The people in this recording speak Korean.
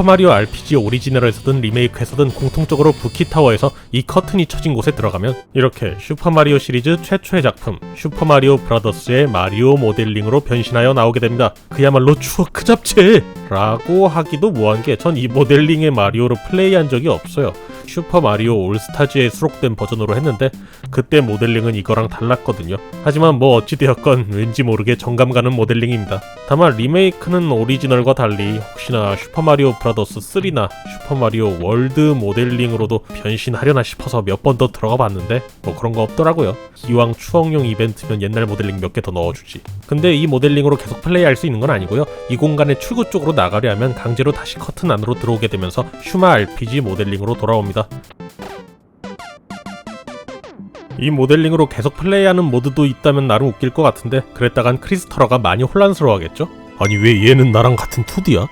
슈퍼마리오 RPG 오리지널에서든 리메이크에서든 공통적으로 부키타워에서 이 커튼이 쳐진 곳에 들어가면 이렇게 슈퍼마리오 시리즈 최초의 작품 슈퍼마리오 브라더스의 마리오 모델링으로 변신하여 나오게 됩니다. 그야말로 추억 그 잡채! 라고 하기도 뭐한 게 전 이 모델링의 마리오로 플레이한 적이 없어요. 슈퍼마리오 올스타즈에 수록된 버전으로 했는데 그때 모델링은 이거랑 달랐거든요. 하지만 뭐 어찌되었건 왠지 모르게 정감 가는 모델링입니다. 다만 리메이크는 오리지널과 달리 혹시나 슈퍼마리오 브라더스 3나 슈퍼마리오 월드 모델링으로도 변신하려나 싶어서 몇 번 더 들어가 봤는데 뭐 그런 거 없더라고요. 기왕 추억용 이벤트면 옛날 모델링 몇 개 더 넣어주지. 근데 이 모델링으로 계속 플레이할 수 있는 건 아니고요. 이 공간의 출구 쪽으로 나가려 하면 강제로 다시 커튼 안으로 들어오게 되면서 슈마 RPG 모델링으로 돌아옵니다. 이 모델링으로 계속 플레이하는 모드도 있다면 나름 웃길 것 같은데 그랬다간 크리스터러가 많이 혼란스러워하겠죠? 아니 왜 얘는 나랑 같은 2D야?